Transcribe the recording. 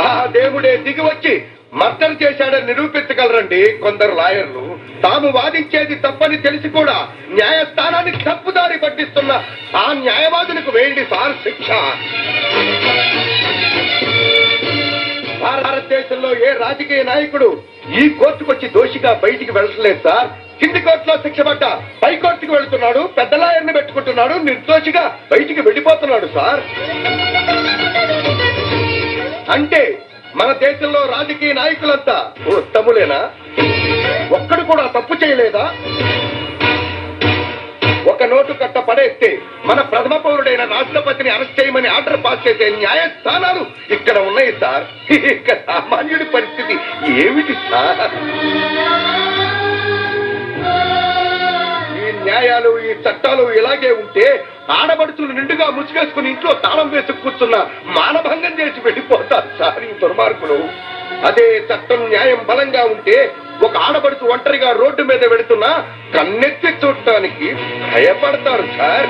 ఆ దేవుడే దిగి వచ్చి మర్డర్ చేశాడని నిరూపించగలరండి కొందరు లాయర్లు. తాము వాదించేది తప్పని తెలిసి కూడా న్యాయస్థానానికి తప్పుదారి పట్టిస్తున్న ఆ న్యాయవాదులకు వేయండి సార్ శిక్ష. భారతదేశంలో ఏ రాజకీయ నాయకుడు ఈ కోర్టుకు వచ్చి దోషిగా బయటికి వెళ్ళట్లేదు సార్? కింది కోర్టులో శిక్ష పడ్డ పై కోర్టుకు వెళ్తున్నాడు పెద్ద లాయర్ని పెట్టుకుంటున్నాడు నిర్దోషిగా బయటికి వెళ్ళిపోతున్నాడు సార్. అంటే మన దేశంలో రాజకీయ నాయకులంతా ఉత్తములేనా? ఒక్కడు కూడా తప్పు చేయలేదా? ఒక నోటు కట్ట పడేస్తే మన ప్రథమ పౌరుడైన రాష్ట్రపతిని అరెస్ట్ చేయమని ఆర్డర్ పాస్ చేసే న్యాయస్థానాలు ఇక్కడ ఉన్నాయి సార్. ఇక సామాన్యుడి పరిస్థితి ఏమిటి సార్? ఈ న్యాయాలు ఈ చట్టాలు ఇలాగే ఉంటే ఆడబడుచులు నిండుగా ముసుగేసుకుని ఇంట్లో తాళం వేసి కూర్చున్న మానభంగం చేసి వెళ్ళిపోతారు సార్ ఈ దుర్మార్గులు. అదే చట్టం న్యాయం బలంగా ఉంటే ఒక ఆడబడుచు ఒంటరిగా రోడ్డు మీద వెళుతున్నా కన్నెత్తి చూడటానికి భయపడతారు సార్.